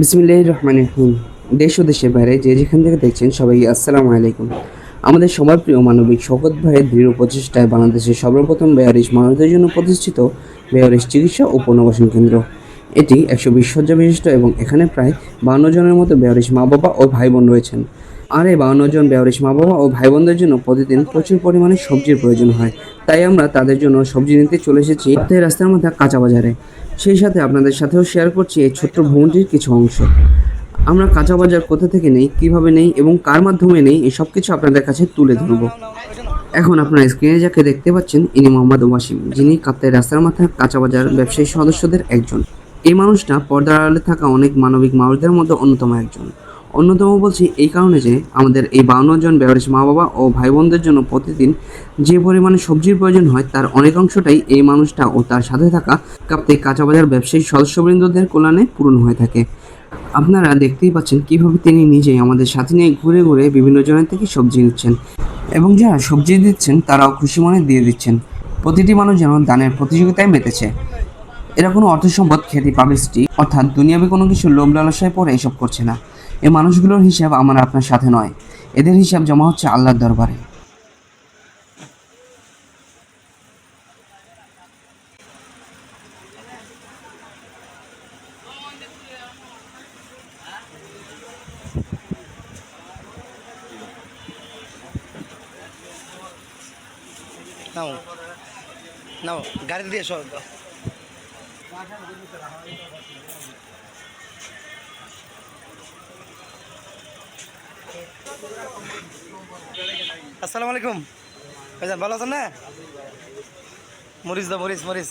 বিসমিল্লাহ রহমান রহিম। দেশ ও দেশের বাইরে যে যেখান থেকে দেখছেন সবাই আসসালামু আলাইকুম। আমাদের সবার প্রিয় মানবিক শকত ভাইয়ের দৃঢ় প্রচেষ্টায় বাংলাদেশের সর্বপ্রথম বেয়ারিশ মানুষদের জন্য প্রতিষ্ঠিত বেয়ারিশ চিকিৎসা ও পুনর্বাসন কেন্দ্র। এটি একশো বিশ বিশিষ্ট এবং এখানে প্রায় বান্ন জনের মতো বেয়ারিশ মা বাবা ও ভাই বোন রয়েছেন। আর এই বাউন্ন জন বেয়ারিশ মা বাবা ও ভাই বোনদের জন্য প্রতিদিন প্রচুর পরিমাণে সবজির প্রয়োজন হয়। তাই আমরা তাদের জন্য সবজি নিতে চলে এসেছি রাস্তার মধ্যে কাঁচা বাজারে। সেই সাথে আপনাদের সাথেও শেয়ার করছি এই ছোট্ট ভ্রমণটির কিছু অংশ। আমরা কাঁচা বাজার কোথা থেকে নেই, কীভাবে নেই এবং কার মাধ্যমে নেই এসব কিছু আপনাদের কাছে তুলে ধরব। এখন আপনারা স্ক্রিনে যাকে দেখতে পাচ্ছেন, ইনি মোহাম্মদ ওয়াসিম যিনি কাপ্তাই রাস্তার মাথায় কাঁচা বাজার ব্যবসায়ী সদস্যদের একজন। এই মানুষটা পর্দার আড়ালে থাকা অনেক মানবিক মানুষদের মধ্যে অন্যতম একজন। অন্যতম বলছি এই কারণে যে আমাদের এই বাউন্ন জন বেয়ারিশ মা বাবা ও ভাই বোনদের জন্য প্রতিদিন যে পরিমাণে সবজির প্রয়োজন হয়, তার অনেক অংশটাই এই মানুষটা ও তার সাথে থাকা কাপ্তাই কাঁচা বাজার ব্যবসায়ী সদস্যবৃন্দদের কল্যাণে পূরণ হয়ে থাকে। আপনারা দেখতেই পাচ্ছেন কীভাবে তিনি নিজেই আমাদের সাথে নিয়ে ঘুরে ঘুরে বিভিন্ন জনের থেকে সবজি নিচ্ছেন এবং যারা সবজি দিচ্ছেন, তারাও খুশি মনে দিয়ে দিচ্ছেন। প্রতিটি মানুষ যেন দানের প্রতিযোগিতায় মেতেছে। এরা কোনো অর্থ সম্পদ, খ্যাতি পাবলিসিটি অর্থাৎ দুনিয়াবি কোনো কিছু লোভ লালসায় পরে এসব করছে না। এই মানুষগুলোর হিসাব আমার আপনার সাথে নয়। এদের হিসাব জমা হচ্ছে আল্লাহর দরবারে। গাড়ি দিয়ে আসসালামু আলাইকুম। ভাইজান ভালো আছেন না? মরিচ দাও মরিচ মরিচ।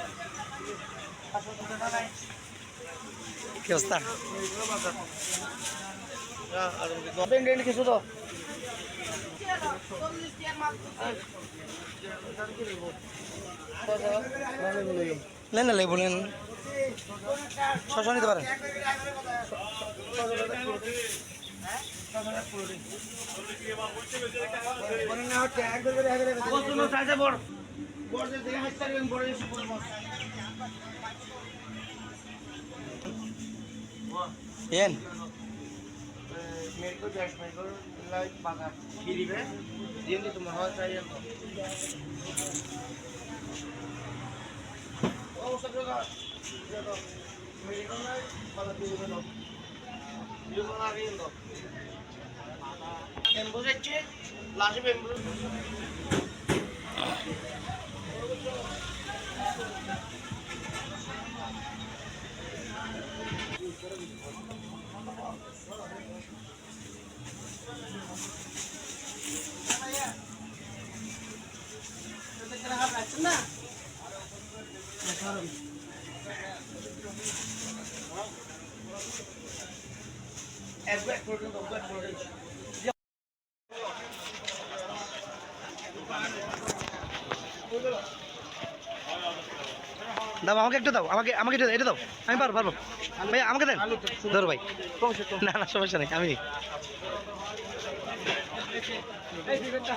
নাই মাশাল্লাহ শুটকি তো ওদের ন- ন- ওই যে ধনিয়া পাতাগুলো নাও ধনিয়া পাতা হ্যাঁ সুন্দর বাবা দেখি তো সুন্দর বাবা ব্যবহারিক হাসপাতালের জন্য কি অবস্থা পেন্ডেন্ট কিছু তো নেন না লেবু নেন শশা নিতে পারেন এন। তোমার হয় চাই দাও, আমাকে একটু দাও, আমাকে আমাকে একটু এটা দাও। আমি পারব পারব। ভাই আমাকে দেন। ধরো ভাই। না না, সমস্যা নেই, আমি পশ্চিম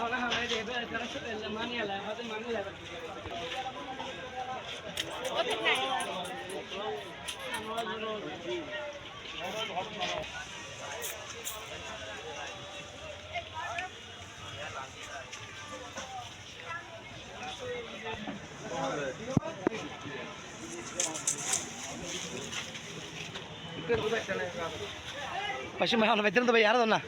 ভাই ভাই তো ভাই আর দাও না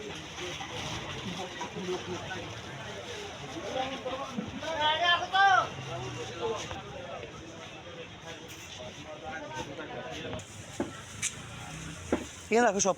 এখানে রাখো সব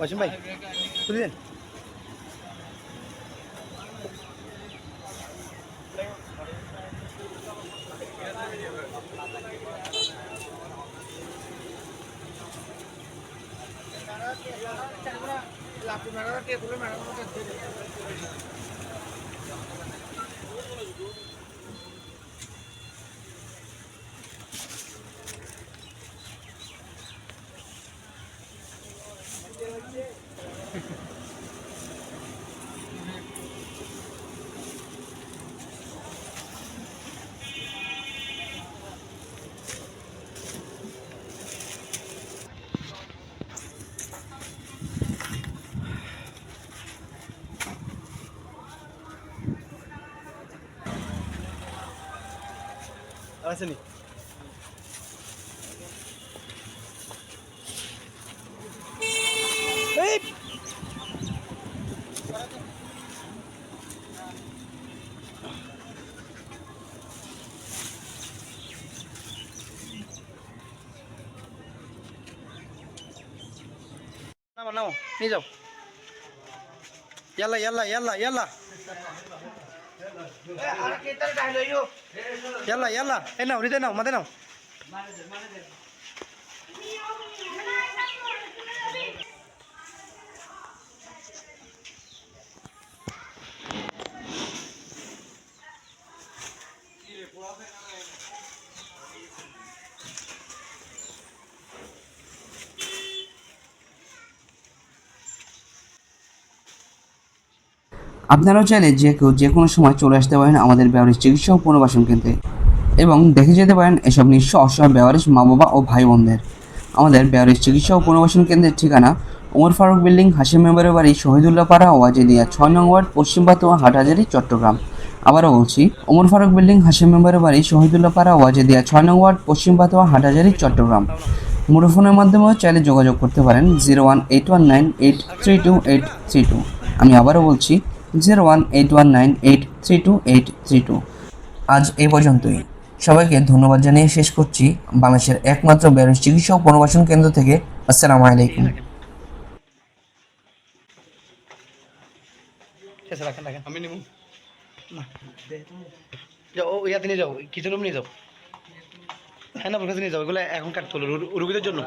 অসীম ভাই তুলে দেন మేడం আসেনি। নামো নামো নিয়ে যাও। ইয়াল্লা ইয়াল্লা ইয়াল্লা ইয়াল্লা। ইয়াল্লা ইয়াল্লা এ নাও হৃদয় নাও মাদে নাও আপনারাও চাইলে যে কেউ যে কোনো সময় চলে আসতে পারেন আমাদের ব্যবহারিক চিকিৎসা ও পুনর্বাসন কেন্দ্রে। এবং দেখে যেতে পারেন এসব নিঃস্ব অসহায় ব্যবহারিক মা বাবা ও ভাই বোনদের আমাদের ব্যবহারিক চিকিৎসা ও পুনর্বাসন কেন্দ্রের ঠিকানা ওমর ফারুক বিল্ডিং, হাসিম মেম্বারের বাড়ি শহীদুল্লাহ পাড়া ওয়াজেদিয়া ছয় নং ওয়ার্ড, পশ্চিম বাতুয়া হাটহাজারি, চট্টগ্রাম। আবারও বলছি, ওমর ফারুক বিল্ডিং, হাসিম মেম্বারের বাড়ি শহীদুল্লাহ পাড়া ওয়াজেদিয়া ছয় নং ওয়ার্ড, পশ্চিম বাতুয়া হাটহাজারি, চট্টগ্রাম। মুঠোফোনের মাধ্যমেও চাইলে যোগাযোগ করতে পারেন zero one eight one nine eight three two eight three two. আমি আবারও বলছি zero one eight one nine eight three two eight three two. আজ এই পর্যন্তই। সবাইকে ধন্যবাদ জানিয়ে শেষ করছি বাংলাদেশের একমাত্র ব্যবসায়িক চিকিৎসা ও পুনর্বাসন কেন্দ্র থেকে। আসসালামু আলাইকুম। রাখেন রাখেন। আমি নিব। না যাও ও ইয়াতে নিয়ে যাও কিচেন রুম নিয়ে যাও। হ্যাঁ না কাছে নিয়ে যাও এগুলো এখন কাটতে হলো রুগীদের জন্য।